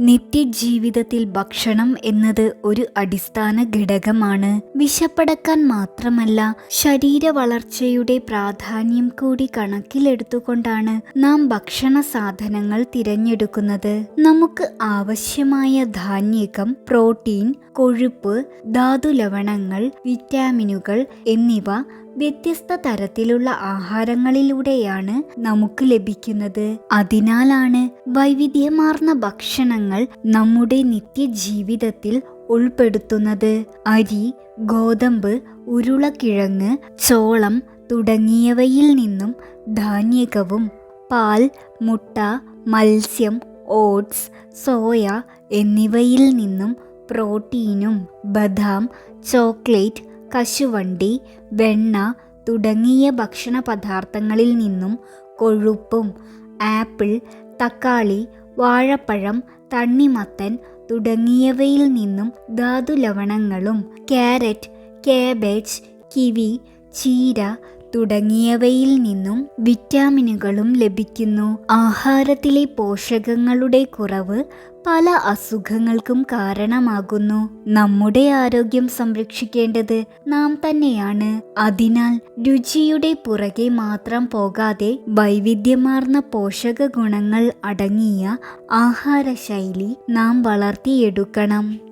നിത്യജീവിതത്തിൽ ഭക്ഷണം എന്നത് ഒരു അടിസ്ഥാന ഘടകമാണ്. വിശപ്പടക്കാൻ മാത്രമല്ല ശരീര വളർച്ചയുടെ പ്രാധാന്യം കൂടി കണക്കിലെടുത്തുകൊണ്ടാണ് നാം ഭക്ഷണ സാധനങ്ങൾ തിരഞ്ഞെടുക്കുന്നത്. നമുക്ക് ആവശ്യമായ ധാന്യകം പ്രോട്ടീൻ കൊഴുപ്പ് ധാതുലവണങ്ങൾ വിറ്റാമിനുകൾ എന്നിവ വ്യത്യസ്ത തരത്തിലുള്ള ആഹാരങ്ങളിലൂടെയാണ് നമുക്ക് ലഭിക്കുന്നത്. അതിനാലാണ് വൈവിധ്യമാർന്ന ഭക്ഷണങ്ങൾ നമ്മുടെ നിത്യജീവിതത്തിൽ ഉൾപ്പെടുത്തുന്നത്. അരി ഗോതമ്പ് ഉരുളക്കിഴങ്ങ് ചോളം തുടങ്ങിയവയിൽ നിന്നും ധാന്യകവും പാൽ മുട്ട മത്സ്യം ഓട്സ് സോയ എന്നിവയിൽ നിന്നും പ്രോട്ടീനും ബദാം ചോക്ലേറ്റ് കശുവണ്ടി വെണ്ണ തുടങ്ങിയ ഭക്ഷണ പദാർത്ഥങ്ങളിൽ നിന്നും കൊഴുപ്പും ആപ്പിൾ തക്കാളി വാഴപ്പഴം തണ്ണിമത്തൻ തുടങ്ങിയവയിൽ നിന്നും ധാതു ലവണങ്ങളും ക്യാരറ്റ് കാബേജ് കിവി ചീര തുടങ്ങിയവയിൽ നിന്നും വിറ്റാമിനുകളും ലഭിക്കുന്നു. ആഹാരത്തിലെ പോഷകങ്ങളുടെ കുറവ് പല അസുഖങ്ങൾക്കും കാരണമാകുന്നു. നമ്മുടെ ആരോഗ്യം സംരക്ഷിക്കേണ്ടത് നാം തന്നെയാണ്. അതിനാൽ രുചിയുടെ പുറകെ മാത്രം പോകാതെ വൈവിധ്യമാർന്ന പോഷക ഗുണങ്ങൾ അടങ്ങിയ ആഹാരശൈലി നാം വളർത്തിയെടുക്കണം.